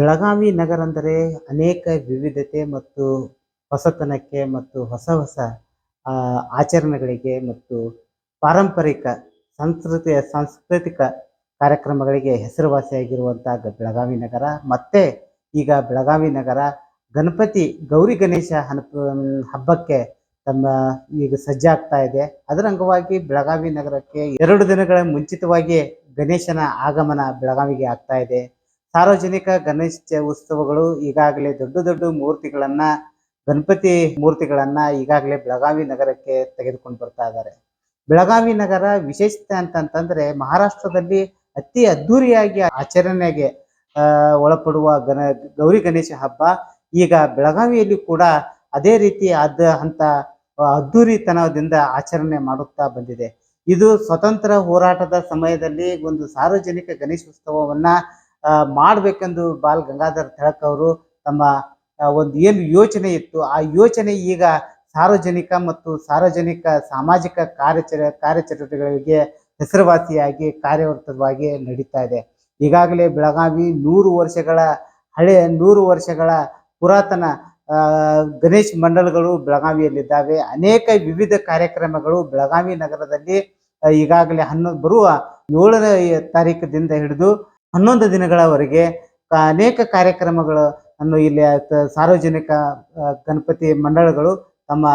ಬೆಳಗಾವಿ ನಗರ ಅಂದರೆ ಅನೇಕ ವಿವಿಧತೆ ಮತ್ತು ಹೊಸತನಕ್ಕೆ ಮತ್ತು ಹೊಸ ಹೊಸ ಆಚರಣೆಗಳಿಗೆ ಮತ್ತು ಪಾರಂಪರಿಕ ಸಂಸ್ಕೃತಿಯ ಸಾಂಸ್ಕೃತಿಕ ಕಾರ್ಯಕ್ರಮಗಳಿಗೆ ಹೆಸರುವಾಸಿಯಾಗಿರುವಂಥ ಬೆಳಗಾವಿ ನಗರ. ಮತ್ತೆ ಈಗ ಬೆಳಗಾವಿ ನಗರ ಗಣಪತಿ ಗೌರಿ ಗಣೇಶ ಹಬ್ಬಕ್ಕೆ ತಮ್ಮ ಈಗ ಸಜ್ಜಾಗ್ತಾ ಇದೆ. ಅದರ ಅಂಗವಾಗಿ ಬೆಳಗಾವಿ ನಗರಕ್ಕೆ ಎರಡು ದಿನಗಳ ಮುಂಚಿತವಾಗಿ ಗಣೇಶನ ಆಗಮನ ಬೆಳಗಾವಿಗೆ ಆಗ್ತಾ ಇದೆ. ಸಾರ್ವಜನಿಕ ಗಣೇಶ ಉತ್ಸವಗಳು ಈಗಾಗಲೇ ದೊಡ್ಡ ದೊಡ್ಡ ಮೂರ್ತಿಗಳನ್ನ ಗಣಪತಿ ಮೂರ್ತಿಗಳನ್ನ ಈಗಾಗಲೇ ಬೆಳಗಾವಿ ನಗರಕ್ಕೆ ತೆಗೆದುಕೊಂಡು ಬರ್ತಾ ಇದ್ದಾರೆ. ಬೆಳಗಾವಿ ನಗರ ವಿಶೇಷತೆ ಅಂತಂತಂದ್ರೆ ಮಹಾರಾಷ್ಟ್ರದಲ್ಲಿ ಅತಿ ಅದ್ದೂರಿಯಾಗಿ ಆಚರಣೆಗೆ ಒಳಪಡುವ ಗಣ ಗೌರಿ ಗಣೇಶ ಹಬ್ಬ. ಈಗ ಬೆಳಗಾವಿಯಲ್ಲಿ ಕೂಡ ಅದೇ ರೀತಿ ಅದ ಅಂತ ಅದ್ದೂರಿತನದಿಂದ ಆಚರಣೆ ಮಾಡುತ್ತಾ ಬಂದಿದೆ. ಇದು ಸ್ವತಂತ್ರ ಹೋರಾಟದ ಸಮಯದಲ್ಲಿ ಒಂದು ಸಾರ್ವಜನಿಕ ಗಣೇಶೋತ್ಸವವನ್ನ ಆ, ಮಾಡ್ಬೇಕೆಂದು ಬಾಲ್ ಗಂಗಾಧರ್ ತಿಳಕ್ ಅವರು ತಮ್ಮ ಒಂದು ಏನು ಯೋಚನೆ ಇತ್ತು, ಆ ಯೋಚನೆ ಈಗ ಸಾರ್ವಜನಿಕ ಮತ್ತು ಸಾರ್ವಜನಿಕ ಸಾಮಾಜಿಕ ಕಾರ್ಯಚರ, ಕಾರ್ಯಚಟುವಟಿಕೆಗಳಿಗೆ ಹೆಸರುವಾಸಿಯಾಗಿ ಕಾರ್ಯವರ್ತವಾಗಿ ನಡೀತಾ ಇದೆ. ಈಗಾಗಲೇ ಬೆಳಗಾವಿ ನೂರು ವರ್ಷಗಳ ಹಳೆ, ನೂರು ವರ್ಷಗಳ ಪುರಾತನ ಗಣೇಶ್ ಮಂಡಲಗಳು ಬೆಳಗಾವಿಯಲ್ಲಿದ್ದಾವೆ. ಅನೇಕ ವಿವಿಧ ಕಾರ್ಯಕ್ರಮಗಳು ಬೆಳಗಾವಿ ನಗರದಲ್ಲಿ ಈಗಾಗಲೇ ಹನ್ನೊಂದು ಬರುವ ಏಳನೇ ತಾರೀಕದಿಂದ ಹಿಡಿದು ಹನ್ನೊಂದು ದಿನಗಳವರೆಗೆ ಅನೇಕ ಕಾರ್ಯಕ್ರಮಗಳು ಅನ್ನು ಇಲ್ಲಿ ಸಾರ್ವಜನಿಕ ಗಣಪತಿ ಮಂಡಳಗಳು ತಮ್ಮ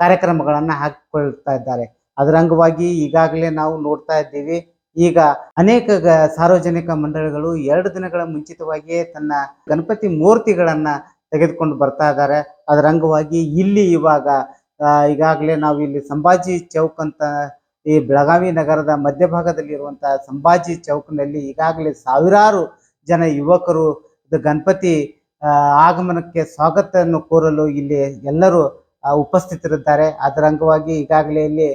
ಕಾರ್ಯಕ್ರಮಗಳನ್ನು ಹಾಕಿಕೊಳ್ತಾ ಇದ್ದಾರೆ. ಅದರ ಅಂಗವಾಗಿ ಈಗಾಗಲೇ ನಾವು ನೋಡ್ತಾ ಇದ್ದೀವಿ. ಈಗ ಅನೇಕ ಸಾರ್ವಜನಿಕ ಮಂಡಳಿಗಳು ಎರಡು ದಿನಗಳ ಮುಂಚಿತವಾಗಿಯೇ ತನ್ನ ಗಣಪತಿ ಮೂರ್ತಿಗಳನ್ನ ತೆಗೆದುಕೊಂಡು ಬರ್ತಾ ಇದ್ದಾರೆ. ಅದರ ಅಂಗವಾಗಿ ಇಲ್ಲಿ ಇವಾಗ ಈಗಾಗಲೇ ನಾವು ಇಲ್ಲಿ ಸಂಭಾಜಿ ಚೌಕ್ ಅಂತ ಈ ಬೆಳಗಾವಿ ನಗರದ ಮಧ್ಯಭಾಗದಲ್ಲಿ ಇರುವಂತಹ ಸಂಭಾಜಿ ಚೌಕ್ನಲ್ಲಿ ಈಗಾಗಲೇ ಸಾವಿರಾರು ಜನ ಯುವಕರು ಗಣಪತಿ ಆಗಮನಕ್ಕೆ ಸ್ವಾಗತವನ್ನು ಕೋರಲು ಇಲ್ಲಿ ಎಲ್ಲರೂ ಉಪಸ್ಥಿತರಿದ್ದಾರೆ. ಅದರ ಅಂಗವಾಗಿ ಈಗಾಗಲೇ ಇಲ್ಲಿ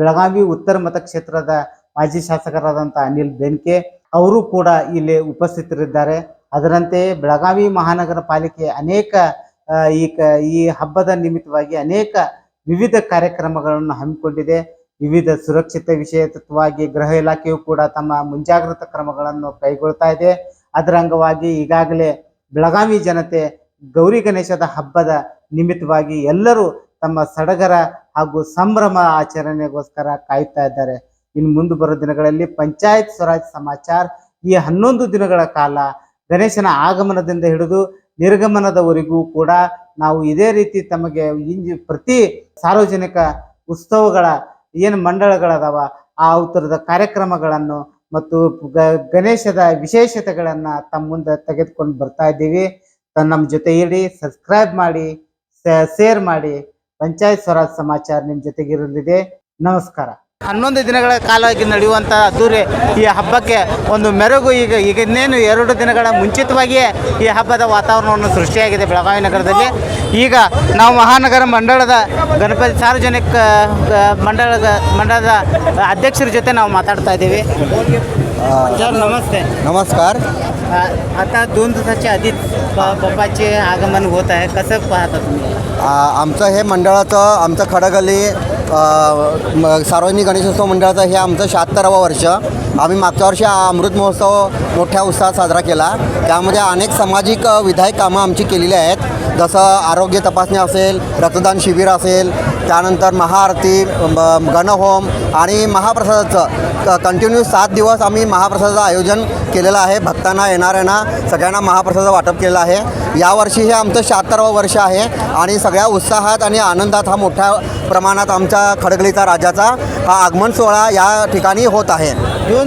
ಬೆಳಗಾವಿ ಉತ್ತರ ಮತಕ್ಷೇತ್ರದ ಮಾಜಿ ಶಾಸಕರಾದಂತಹ ಅನಿಲ್ ಬೆನ್ಕೆ ಅವರು ಕೂಡ ಇಲ್ಲಿ ಉಪಸ್ಥಿತರಿದ್ದಾರೆ. ಅದರಂತೆಯೇ ಬೆಳಗಾವಿ ಮಹಾನಗರ ಪಾಲಿಕೆ ಅನೇಕ ಈ ಈ ಹಬ್ಬದ ನಿಮಿತ್ತವಾಗಿ ಅನೇಕ ವಿವಿಧ ಕಾರ್ಯಕ್ರಮಗಳನ್ನು ಹಮ್ಮಿಕೊಂಡಿದೆ. ವಿವಿಧ ಸುರಕ್ಷತೆ ವಿಷಯವಾಗಿ ಗೃಹ ಇಲಾಖೆಯು ಕೂಡ ತಮ್ಮ ಮುಂಜಾಗ್ರತಾ ಕ್ರಮಗಳನ್ನು ಕೈಗೊಳ್ತಾ ಇದೆ. ಅದರ ಅಂಗವಾಗಿ ಈಗಾಗಲೇ ಬೆಳಗಾವಿ ಜನತೆ ಗೌರಿ ಗಣೇಶದ ಹಬ್ಬದ ನಿಮಿತ್ತವಾಗಿ ಎಲ್ಲರೂ ತಮ್ಮ ಸಡಗರ ಹಾಗೂ ಸಂಭ್ರಮ ಆಚರಣೆಗೋಸ್ಕರ ಕಾಯ್ತಾ ಇದ್ದಾರೆ. ಇನ್ನು ಮುಂದೆ ಬರೋ ದಿನಗಳಲ್ಲಿ ಪಂಚಾಯತ್ ಸ್ವರಾಜ್ ಸಮಾಚಾರ ಈ ಹನ್ನೊಂದು ದಿನಗಳ ಕಾಲ ಗಣೇಶನ ಆಗಮನದಿಂದ ಹಿಡಿದು ನಿರ್ಗಮನದವರೆಗೂ ಕೂಡ ನಾವು ಇದೇ ರೀತಿ ತಮಗೆ ಇಂಜಿ ಪ್ರತಿ ಸಾರ್ವಜನಿಕ ಉತ್ಸವಗಳ ಏನು ಮಂಡಳಗಳದಾವ? ಆ ಉತ್ತರದ ಕಾರ್ಯಕ್ರಮಗಳನ್ನು ಮತ್ತು ಗಣೇಶದ ವಿಶೇಷತೆಗಳನ್ನ ತಮ್ಮ ಮುಂದೆ ತೆಗೆದುಕೊಂಡು ಬರ್ತಾ ಇದ್ದೀವಿ. ನಮ್ಮ ಜೊತೆ ಇರಿ ಸಬ್ಸ್ಕ್ರೈಬ್ ಮಾಡಿ ಶೇರ್ ಮಾಡಿ. ಪಂಚಾಯತ್ ಸ್ವರಾಜ್ ಸಮಾಚಾರ ನಿಮ್ಮ ಜೊತೆಗಿರಲಿದೆ. ನಮಸ್ಕಾರ. ಹನ್ನೊಂದು ದಿನಗಳ ಕಾಲವಾಗಿ ನಡೆಯುವಂಥ ಅದ್ದೂರಿ ಈ ಹಬ್ಬಕ್ಕೆ ಒಂದು ಮೆರುಗು. ಈಗ ಈಗ ಇನ್ನೇನು ಎರಡು ದಿನಗಳ ಮುಂಚಿತವಾಗಿಯೇ ಈ ಹಬ್ಬದ ವಾತಾವರಣವನ್ನು ಸೃಷ್ಟಿಯಾಗಿದೆ ಬೆಳಗಾವಿ ನಗರದಲ್ಲಿ. ಈಗ ನಾವು ಮಹಾನಗರ ಮಂಡಳದ ಗಣಪತಿ ಸಾರ್ವಜನಿಕ ಮಂಡಳದ ಮಂಡಳದ ಅಧ್ಯಕ್ಷರ ಜೊತೆ ನಾವು ಮಾತಾಡ್ತಾ ಇದ್ದೀವಿ. ಸರ್ ನಮಸ್ತೆ. ನಮಸ್ಕಾರ. आता दोन ಸಚಿ आधीच ಪಪ್ಪಾಚಿ ಆಗಮನ आगमन ಕಸ ಪಾತ कसं पाहता तुम्ही आ, आमचं सार्वजनिक गणेशोत्सव मंडळाचं हे आमचं शहात्तरावं वर्ष. आम्ही मागच्या वर्षी हा अमृत महोत्सव मोठ्या उत्साहात साजरा केला. त्यामध्ये अनेक सामाजिक विधायक कामं आमची केलेली आहेत. जसं आरोग्य तपासणी असेल रक्तदान शिबिर असेल त्यानंतर महाआरती गणहोम आणि महाप्रसादाचं क कंटिन्यू सात दिवस आम्ही महाप्रसादाचं आयोजन केलेलं आहे. भक्तांना येणाऱ्यांना सगळ्यांना महाप्रसादाचं वाटप केलेलं आहे. यावर्षी हे आमचं शहात्तरावं वर्ष आहे आणि सगळ्या उत्साहात आणि आनंदात हा मोठ्या प्रमाणात आमच्या खडगलीचा राजाचा हा आगमन सोहळा या ठिकाणी होत आहे.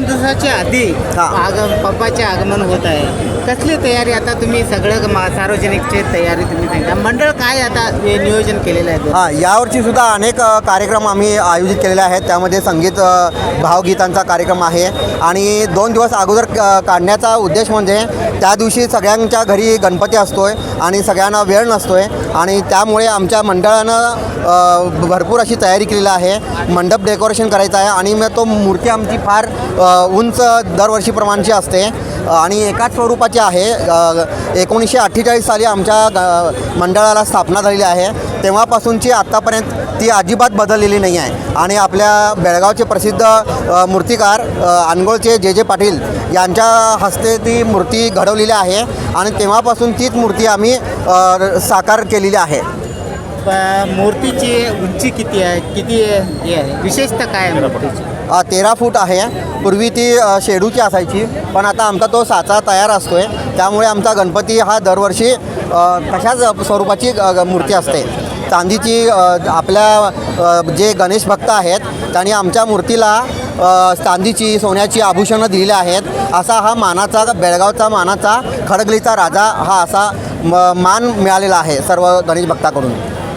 दोन दिवसाच्या आधी हा. आगम बाप्पाचे आगमन होत आहे कसली तयारी आता तुम्ही सगळं मा- सार्वजनिकची तयारी तुम्ही सांगा मंडळ काय आता हे नियोजन केलेलं आहे? हां यावर्षी सुद्धा अनेक अ, कार्यक्रम आम्ही आयोजित केलेले आहेत. त्यामध्ये संगीत अ, भावगीतांचा कार्यक्रम आहे. आणि दोन दिवस अगोदर काढण्याचा उद्देश म्हणजे त्या दिवशी सगळ्यांच्या घरी गणपती असतोय आणि सगळ्यांना वेळ नसतोय. आणि त्यामुळे आमच्या मंडळानं अ, भरपूर अशी तयारी केलेली आहे. मंडप डेकोरेशन करायचं आहे आणि मग तो मूर्ती आमची फार अ, उंच दरवर्षीप्रमाणची असते. आणि एकाच स्वरूपाची आहे. एकोणीसशे अठ्ठेचाळीस साली आमच्या मंडळाला स्थापना झालेली आहे. तेव्हापासूनची आत्तापर्यंत ती अजिबात बदललेली नाही आहे. आणि आपल्या बेळगावचे प्रसिद्ध मूर्तिकार अनगोळचे जे जे पाटील यांच्या हस्ते ती मूर्ती घडवलेली आहे. आणि तेव्हापासून तीच मूर्ती आम्ही साकार केलेली आहे. मूर्तीची उंची किती आहे? किती हे आहे? विशेषतः काय आहे मूर्तीची? तेरा फूट आहे. पूर्वी ती शेडूची असायची. पण आता आमचा तो साचा तयार असतो आहे त्यामुळे आमचा गणपती हा दरवर्षी तशाच स्वरूपाची ग- मूर्ती असते. चांदीची आपल्या जे गणेश भक्त आहेत त्यांनी आमच्या मूर्तीला चांदीची सोन्याची आभूषणं दिलेली आहेत. असा हा मानाचा बेळगावचा मानाचा खडगलीचा राजा हा असा म- मान मिळालेला आहे सर्व गणेश भक्ताकडून.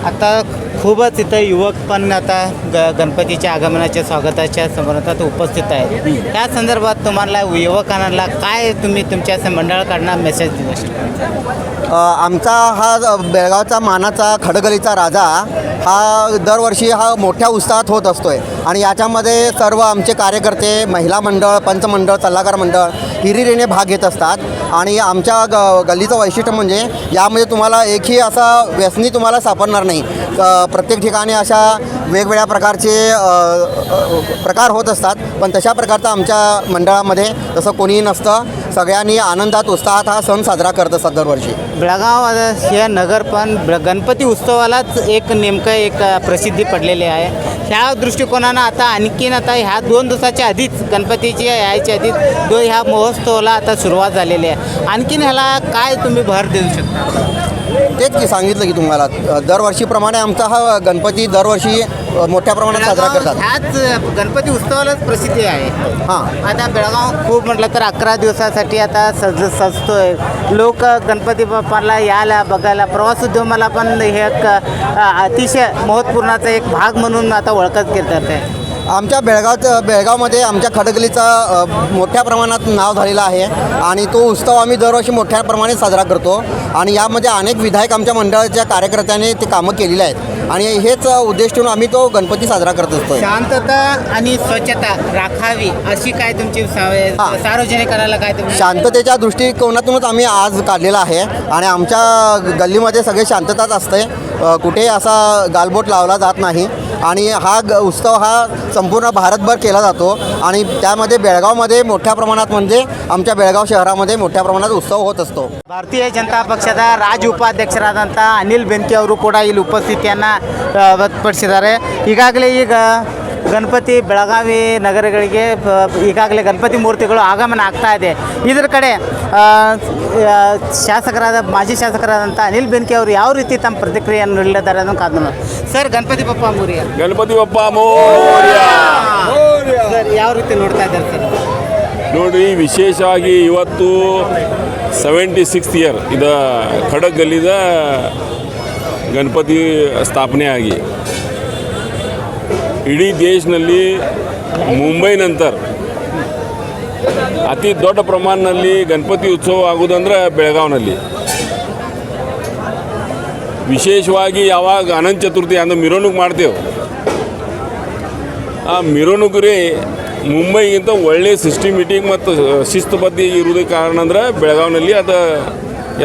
आता खूपच इथं युवक पण आता ग गणपतीच्या आगमनाच्या स्वागताच्या समारंभात उपस्थित आहेत. त्या संदर्भात तुम्हाला युवकांना काय तुम्ही तुमच्या मंडळाकडनं मेसेज देऊ शकता आमचा हा बेळगावचा मानाचा खडगलीचा राजा हा दरवर्षी हा मोठ्या उत्साहात होत असतो आहे आणि याच्यामध्ये सर्व आमचे कार्यकर्ते महिला मंडळ पंचमंडळ सल्लागार मंडळ हिरिरीने भाग घेत असतात. आणि आमच्या ग गल्लीचं वैशिष्ट्य म्हणजे यामध्ये तुम्हाला एकही असा व्यसनी तुम्हाला सापडणार नाही. प्रत्येक ठिकाणी अशा वेगवेगळ्या प्रकारचे प्रकार होत असतात. पण तशा प्रकारचं आमच्या मंडळामध्ये तसं कोणीही नसतं. सगळ्यांनी आनंदात उत्साहात हा सण साजरा करत असतात दरवर्षी. बेळगाव हे नगर पण गणपती उत्सवालाच एक नेमकं एक प्रसिद्धी पडलेली आहे. ह्या दृष्टिकोनानं आता आणखीन आता ह्या दोन दिवसाच्या आधीच गणपतीची यायच्या आधीच दो ह्या महोत्सवाला आता सुरुवात झालेली आहे. आणखीन ह्याला काय तुम्ही भर देऊ शकता? तेच की सांगितलं की तुम्हाला दरवर्षीप्रमाणे आमचा हा गणपती दरवर्षी मोठ्या प्रमाणात साजरा करतात. ह्याच गणपती उत्सवालाच प्रसिद्धी आहे. हां. आता बेळगाव खूप म्हटलं तर अकरा दिवसासाठी आता सज सजतोय. लोक गणपती बाप्पाला यायला बघायला प्रवास उद्यमाला पण हे एक अतिशय महत्त्वपूर्णाचा एक भाग म्हणून आता ओळखत घेतात आहे आमच्या बेळगावचं बेळगावमध्ये आमच्या खडगलीचा अ, मोठ्या प्रमाणात नाव झालेलं आहे आणि तो उत्सव आम्ही दरवर्षी मोठ्या प्रमाणात साजरा करतो आणि यामध्ये अनेक विधायक आमच्या मंडळाच्या कार्यकर्त्यांनी ते कामं केलेली आहेत. आणि हेच उद्देश ठेवून आम्ही तो गणपती साजरा करत असतो शांतता आणि स्वच्छता राखावी अशी काय तुमची. सार्वजनिक करायला काय शांततेच्या दृष्टिकोनातूनच आम्ही आज काढलेला आहे आणि आमच्या गल्लीमध्ये सगळे शांतताच असते कुठेही असा गालबोट लावला जात नाही. आणि हा ग उत्सव हा संपूर्ण भारतभर केला जातो. आणि त्यामध्ये बेळगावमध्ये मोठ्या प्रमाणात म्हणजे आमच्या बेळगाव शहरामध्ये मोठ्या प्रमाणात उत्सव होत असतो. भारतीय जनता ಭಾರತೀಯ ಜನತಾ ಪಕ್ಷದ ರಾಜ್ಯ ಉಪಾಧ್ಯಕ್ಷರಾದಂಥ ಅನಿಲ್ ಬೆಂಕಿ उपस्थित यांना ಇಲ್ಲಿ आहे ही गागले ಈಗ ಗಣಪತಿ ಬೆಳಗಾವಿ ನಗರಗಳಿಗೆ ಈಗಾಗಲೇ ಗಣಪತಿ ಮೂರ್ತಿಗಳು ಆಗಮನ ಆಗ್ತಾ ಇದೆ. ಇದರ ಕಡೆ ಶಾಸಕರಾದ ಮಾಜಿ ಶಾಸಕರಾದಂಥ ಅನಿಲ್ ಬೆನ್ಕೆ ಅವರು ಯಾವ ರೀತಿ ತಮ್ಮ ಪ್ರತಿಕ್ರಿಯೆಯನ್ನು ನೀಡಿದ್ದಾರೆ ಅದನ್ನು ಕಾದು ಸರ್ ಗಣಪತಿ ಬಪ್ಪ ಮೂರಿಯ. ಗಣಪತಿ ಬಪ್ಪ ಮೋರ್ಯ! ಸರ್ ಯಾವ ರೀತಿ ನೋಡ್ತಾ ಇದ್ದಾರೆ ಸರ್? ನೋಡಿ ವಿಶೇಷವಾಗಿ ಇವತ್ತು ಸೆವೆಂಟಿ ಸಿಕ್ಸ್ತ್ ಇಯರ್ ಇದ ಖಡಗಲ್ಲಿದ ಗಲ್ಲಿದ ಗಣಪತಿ ಸ್ಥಾಪನೆ ಆಗಿ ಇಡೀ ದೇಶದಲ್ಲಿ ಮುಂಬೈ ನಂತರ ಅತಿ ದೊಡ್ಡ ಪ್ರಮಾಣದಲ್ಲಿ ಗಣಪತಿ ಉತ್ಸವ ಆಗೋದಂದ್ರೆ ಬೆಳಗಾವ್ನಲ್ಲಿ. ವಿಶೇಷವಾಗಿ ಯಾವಾಗ ಅನಂತ ಚತುರ್ಥಿ ಅಂದ್ರೆ ಮಿರವಣಿಗೆ ಮಾಡ್ತೇವೆ. ಆ ಮಿರವಣಿಗೆ ಮುಂಬೈಗಿಂತ ಒಳ್ಳೆ ಸಿಸ್ಟಮೆಟಿಕ್ ಮತ್ತು ಶಿಸ್ತುಬದ್ಧ ಇರೋದಕ್ಕೆ ಕಾರಣ ಅಂದ್ರೆ ಬೆಳಗಾವಿನಲ್ಲಿ ಅದು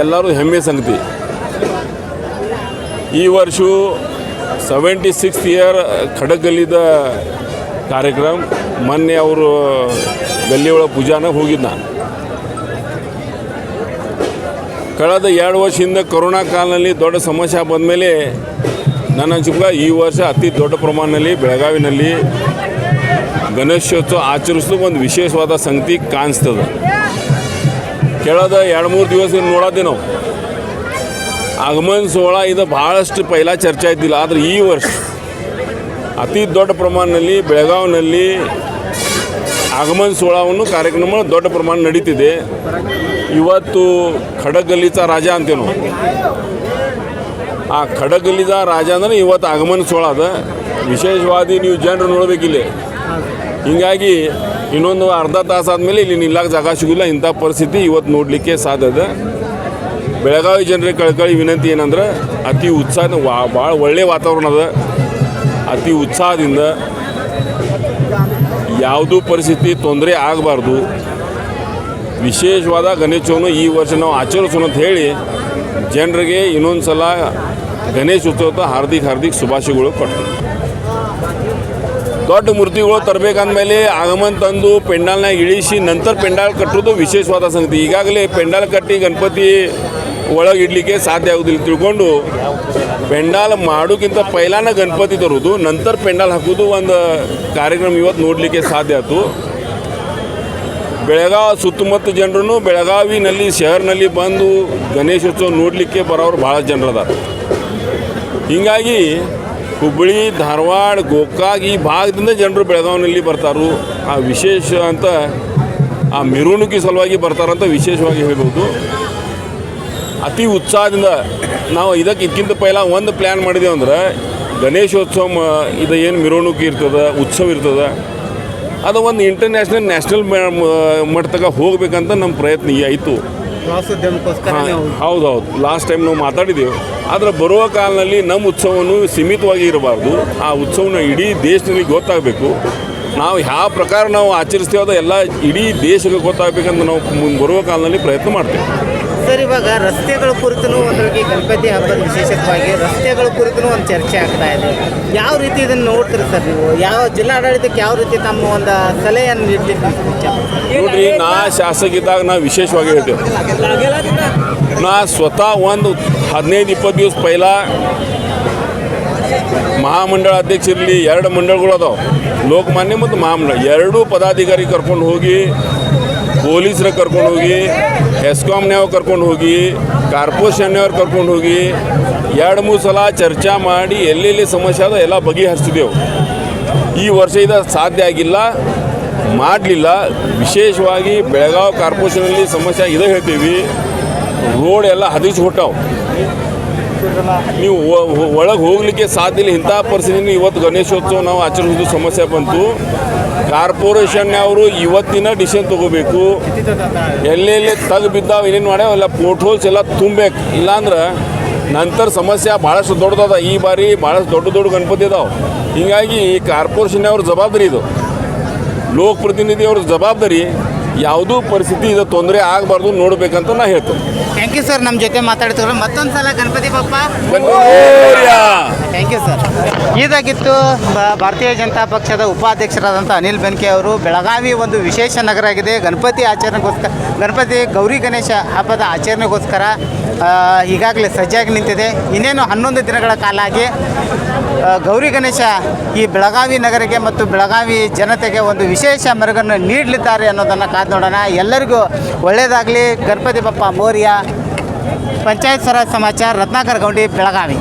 ಎಲ್ಲರೂ ಹೆಮ್ಮೆ ಸಂಗತಿ. ಈ ವರ್ಷ ಸೆವೆಂಟಿ ಸಿಕ್ಸ್ ಇಯರ್ ಖಡಗಲ್ಲಿದ ಕಾರ್ಯಕ್ರಮ, ಮೊನ್ನೆ ಅವರು ಗಲ್ಲಿ ಒಳಗೆ ಪೂಜಾನ ಹೋಗಿದ್ದ ನಾನು ಕಳೆದ ಎರಡು ವರ್ಷದಿಂದ ಕೊರೋನಾ ಕಾಲದಲ್ಲಿ ದೊಡ್ಡ ಸಮಸ್ಯೆ ಬಂದಮೇಲೆ ನನ್ನ ಅನ್ಸಿಕ ಈ ವರ್ಷ ಅತಿ ದೊಡ್ಡ ಪ್ರಮಾಣದಲ್ಲಿ ಬೆಳಗಾವಿನಲ್ಲಿ ಗಣೇಶೋತ್ಸವ ಆಚರಿಸೋದು ಒಂದು ವಿಶೇಷವಾದ ಸಂಗತಿ ಕಾಣಿಸ್ತದೆ. ಕೆಳದ ಎರಡು ಮೂರು ದಿವಸ ನೋಡೋದೇ ನಾವು. ಆಗಮನ ಸೋಳ ಇದು ಭಾಳಷ್ಟು ಪೈಲ ಚರ್ಚೆ ಆಯ್ತಿಲ್ಲ, ಆದರೆ ಈ ವರ್ಷ ಅತಿ ದೊಡ್ಡ ಪ್ರಮಾಣದಲ್ಲಿ ಬೆಳಗಾವಿನಲ್ಲಿ ಆಗಮನ ಸೋಳವನ್ನು ಕಾರ್ಯಕ್ರಮ ದೊಡ್ಡ ಪ್ರಮಾಣ ನಡೀತಿದೆ. ಇವತ್ತು ಖಡಗಲ್ಲಿचा ರಾಜ ಅಂತೇನು ಆ ಖಡಗಲ್ಲಿದ ರಾಜ ಅಂದ್ರೆ ಇವತ್ತು ಆಗಮನ ಸೋಳ ಅದ. ವಿಶೇಷವಾದಿ ನೀವು ಜನರು ನೋಡಬೇಕಿಲ್ಲಿ ಹೀಗಾಗಿ ಇನ್ನೊಂದು ಅರ್ಧ ತಾಸು ಆದಮೇಲೆ ಇಲ್ಲಿ ನಿಲ್ಲಕ್ಕೆ ಜಾಗ ಸಿಗಿಲ್ಲ ಇಂಥ ಪರಿಸ್ಥಿತಿ ಇವತ್ತು ನೋಡಲಿಕ್ಕೆ ಸಾಧ್ಯದ ಬೆಳಗಾವಿ ಜನರಿಗೆ ಕಳ್ಕಳಿ ವಿನಂತಿ ಏನಂದ್ರೆ ಅತಿ ಉತ್ಸಾಹ ವಾ ಭಾಳ ಒಳ್ಳೆಯ ವಾತಾವರಣ ಅದ. ಅತಿ ಉತ್ಸಾಹದಿಂದ ಯಾವುದೂ ಪರಿಸ್ಥಿತಿ ತೊಂದರೆ ಆಗಬಾರ್ದು. ವಿಶೇಷವಾದ ಗಣೇಶವನ್ನು ಈ ವರ್ಷ ನಾವು ಆಚರಿಸೋಣ ಅಂತ ಹೇಳಿ ಜನರಿಗೆ ಇನ್ನೊಂದು ಸಲ ಗಣೇಶ ಉತ್ಸವದ ಹಾರ್ದಿಕ ಹಾರ್ದಿಕ ಶುಭಾಶಯಗಳು ಕೊಟ್ಟು ದೊಡ್ಡ ಮೂರ್ತಿಗಳು ತರಬೇಕಂದಮೇಲೆ ಆಗಮನ್ ತಂದು ಪೆಂಡಾಲ್ನಾಗ ಇಳಿಸಿ ನಂತರ ಪೆಂಡಾಲ್ ಕಟ್ಟೋದು ವಿಶೇಷವಾದ ಸಂಗತಿ. ಈಗಾಗಲೇ ಪೆಂಡಾಲ್ ಕಟ್ಟಿ ಗಣಪತಿ ಒಳಗೆ ಇಡ್ಲಿಕ್ಕೆ ಸಾಧ್ಯ ಆಗುದಿಲ್ಲ ತಿಳ್ಕೊಂಡು ಪೆಂಡಾಲ್ ಮಾಡೋಕ್ಕಿಂತ ಪೈಲಾನ ಗಣಪತಿ ತರೋದು ನಂತರ ಪೆಂಡಾಲ್ ಹಾಕೋದು ಒಂದು ಕಾರ್ಯಕ್ರಮ ಇವತ್ತು ನೋಡಲಿಕ್ಕೆ ಸಾಧ್ಯ ಆಯಿತು. ಬೆಳಗಾವಿ ಸುತ್ತಮುತ್ತ ಜನರು ಬೆಳಗಾವಿನಲ್ಲಿ, ಶಹರ್ನಲ್ಲಿ ಬಂದು ಗಣೇಶೋತ್ಸವ ನೋಡಲಿಕ್ಕೆ ಬರೋರು ಭಾಳ ಜನರದಾರ. ಹೀಗಾಗಿ ಹುಬ್ಬಳ್ಳಿ, ಧಾರವಾಡ, ಗೋಕಾಕ್ ಈ ಭಾಗದಿಂದ ಜನರು ಬೆಳಗಾವಿನಲ್ಲಿ ಬರ್ತಾರು. ಆ ವಿಶೇಷ ಅಂತ, ಆ ಮೆರವಣಿಗೆ ಸಲುವಾಗಿ ಬರ್ತಾರಂತ ವಿಶೇಷವಾಗಿ ಹೇಳ್ಬೋದು. ಅತಿ ಉತ್ಸಾಹದಿಂದ ನಾವು ಇದಕ್ಕೆ ಇದಕ್ಕಿಂತ ಪೈಲ ಒಂದು ಪ್ಲ್ಯಾನ್ ಮಾಡಿದೆವು ಅಂದ್ರೆ ಗಣೇಶೋತ್ಸವ ಇದು ಏನು ಮೆರವಣಿಗೆ ಇರ್ತದೆ ಉತ್ಸವ ಇರ್ತದೆ ಅದು ಒಂದು ಇಂಟರ್ನ್ಯಾಷನಲ್ ನ್ಯಾಷನಲ್ ಮಟ್ಟದಾಗ ಹೋಗ್ಬೇಕಂತ ನಮ್ಮ ಪ್ರಯತ್ನ ಆಯಿತು. ಹೌದು. ಹೌದು ಲಾಸ್ಟ್ ಟೈಮ್ ನಾವು ಮಾತಾಡಿದ್ದೇವೆ ಆದರೆ ಬರುವ ಕಾಲದಲ್ಲಿ ನಮ್ಮ ಉತ್ಸವವನ್ನು ಸೀಮಿತವಾಗಿ ಇರಬಾರ್ದು. ಆ ಉತ್ಸವನ ಇಡೀ ದೇಶದಲ್ಲಿ ಗೊತ್ತಾಗಬೇಕು. ನಾವು ಯಾವ ಪ್ರಕಾರ ನಾವು ಆಚರಿಸ್ತೇವೆ ಅದು ಎಲ್ಲ ಇಡೀ ದೇಶಕ್ಕೆ ಗೊತ್ತಾಗಬೇಕಂತ ನಾವು ಬರುವ ಕಾಲದಲ್ಲಿ ಪ್ರಯತ್ನ ಮಾಡ್ತೇವೆ. ಸರ್, ಇವಾಗ ರಸ್ತೆಗಳ ಕುರಿತು ಒಂದ್ರಿಗೆ ಗಣಪತಿ ಹಬ್ಬದ ವಿಶೇಷವಾಗಿ ರಸ್ತೆಗಳ ಕುರಿತು ಒಂದು ಚರ್ಚೆ ಆಗ್ತಾ ಇದೆ. ಯಾವ ರೀತಿ ಇದನ್ನು ನೋಡ್ತೀರಿ ಸರ್ ನೀವು? ಯಾವ ಜಿಲ್ಲಾಡಳಿತಕ್ಕೆ ಯಾವ ರೀತಿ ತಮ್ಮ ಒಂದು ಸಲಹೆಯನ್ನು ನೀಡ್ತೀರಿ ನೋಡ್ರಿ, ನಾ ಶಾಸಕ ಇದ್ದಾಗ ನಾ ವಿಶೇಷವಾಗಿ ಹೇಳ್ತೇವೆ ನಾ ಸ್ವತಃ ಒಂದು ಹದಿನೈದು, ಇಪ್ಪತ್ತು ದಿವಸ ಪೈಲ ಮಹಾಮಂಡಳ ಅಧ್ಯಕ್ಷ ಇರಲಿ, ಎರಡು ಮಂಡಳಗಳು ಅದಾವೆ. ಲೋಕಮಾನ್ಯ ಮತ್ತು ಮಹಾಮಂಡಳ. ಎರಡೂ ಪದಾಧಿಕಾರಿ ಕರ್ಕೊಂಡು ಹೋಗಿ ಪೊಲೀಸರ ಕರ್ಕೊಂಡು ಹೋಗಿ ಎಸ್ಕಾಮ್ನವ್ರು ಕರ್ಕೊಂಡು ಹೋಗಿ ಕಾರ್ಪೊರೇಷನ್ನವ್ರು ಕರ್ಕೊಂಡು ಹೋಗಿ, ಎರಡು ಮೂರು ಸಲ ಚರ್ಚೆ ಮಾಡಿ ಎಲ್ಲೆಲ್ಲಿ ಸಮಸ್ಯೆ ಅದ ಎಲ್ಲ ಬಗೆಹರಿಸಿದೆವು ಈ ವರ್ಷ ಇದು ಸಾಧ್ಯ ಆಗಿಲ್ಲ, ಮಾಡಲಿಲ್ಲ. ವಿಶೇಷವಾಗಿ ಬೆಳಗಾವಿ ಕಾರ್ಪೊರೇಷನಲ್ಲಿ ಸಮಸ್ಯೆ ಇದೆ ಹೇಳ್ತೀವಿ. ರೋಡ್ ಎಲ್ಲ ಹದಿಸಿ ಹೊಟ್ಟಾವು. ನೀವು ಒಳಗೆ ಹೋಗಲಿಕ್ಕೆ ಸಾಧ್ಯ ಇಲ್ಲ. ಇಂಥ ಪರಿಸ್ಥಿತಿ ಇವತ್ತು ಗಣೇಶೋತ್ಸವ ನಾವು ಆಚರಿಸೋದು ಸಮಸ್ಯೆ ಬಂತು. ಕಾರ್ಪೊರೇಷನ್ನವರು ಇವತ್ತಿನ ಡಿಸಿಷನ್ ತಗೋಬೇಕು. ಎಲ್ಲೆಲ್ಲಿ ತಗ್ ಬಿದ್ದಾವ, ಏನೇನು ಮಾಡ್ಯಾವ, ಎಲ್ಲ ಪೋರ್ಟ್ ಹೋಲ್ಸ್ ಎಲ್ಲ ತುಂಬಬೇಕು. ಇಲ್ಲಾಂದ್ರೆ ನಂತರ ಸಮಸ್ಯೆ ಭಾಳಷ್ಟು ದೊಡ್ಡದದ. ಈ ಬಾರಿ ಭಾಳಷ್ಟು ದೊಡ್ಡ ದೊಡ್ಡ ಗಣಪತಿ ಇದಾವೆ ಹೀಗಾಗಿ ಕಾರ್ಪೊರೇಷನ್ನವ್ರ ಜವಾಬ್ದಾರಿ ಇದು. ಲೋಕಪ್ರತಿನಿಧಿಯವ್ರ ಜವಾಬ್ದಾರಿ ಯಾವುದೂ ಪರಿಸ್ಥಿತಿ ಇದು ತೊಂದರೆ ಆಗಬಾರ್ದು ನೋಡಬೇಕಂತ ನಾ ಹೇಳ್ತೇನೆ. ಥ್ಯಾಂಕ್ ಯು ಸರ್ ನಮ್ಮ ಜೊತೆ ಮಾತಾಡ್ತಿದ್ರು ಮತ್ತೊಂದು ಸಲ Ganapati Bappa. Thank you sir ಇದಾಗಿತ್ತು ಭಾರತೀಯ ಜನತಾ ಪಕ್ಷದ ಉಪಾಧ್ಯಕ್ಷರಾದಂಥ ಅನಿಲ್ ಬೆನ್ಕೆ ಅವರು. ಬೆಳಗಾವಿ ಒಂದು ವಿಶೇಷ ನಗರ ಆಗಿದೆ. ಗಣಪತಿ ಆಚರಣೆಗೋಸ್ಕರ ಗಣಪತಿ ಗೌರಿ ಗಣೇಶ ಹಬ್ಬದ ಆಚರಣೆಗೋಸ್ಕರ ಈಗಾಗಲೇ ಸಜ್ಜಾಗಿ ನಿಂತಿದೆ. ಇನ್ನೇನು ಹನ್ನೊಂದು ದಿನಗಳ ಕಾಲ ಆಗಿ ಗೌರಿ ಗಣೇಶ ಈ ಬೆಳಗಾವಿ ನಗರಕ್ಕೆ ಮತ್ತು ಬೆಳಗಾವಿ ಜನತೆಗೆ ಒಂದು ವಿಶೇಷ ಮೆರುಗನ್ನು ನೀಡಲಿದ್ದಾರೆ ಅನ್ನೋದನ್ನು ಕಾದು ನೋಡೋಣ. ಎಲ್ಲರಿಗೂ ಒಳ್ಳೆಯದಾಗಲಿ ಗಣಪತಿ ಬಪ್ಪ ಮೌರ್ಯ, ಪಂಚಾಯತ್ ಸ್ವರಾಜ್ ಸಮಾಚಾರ, ರತ್ನಾಕರ್ ಗೌಂಡಿ, ಬೆಳಗಾವಿ.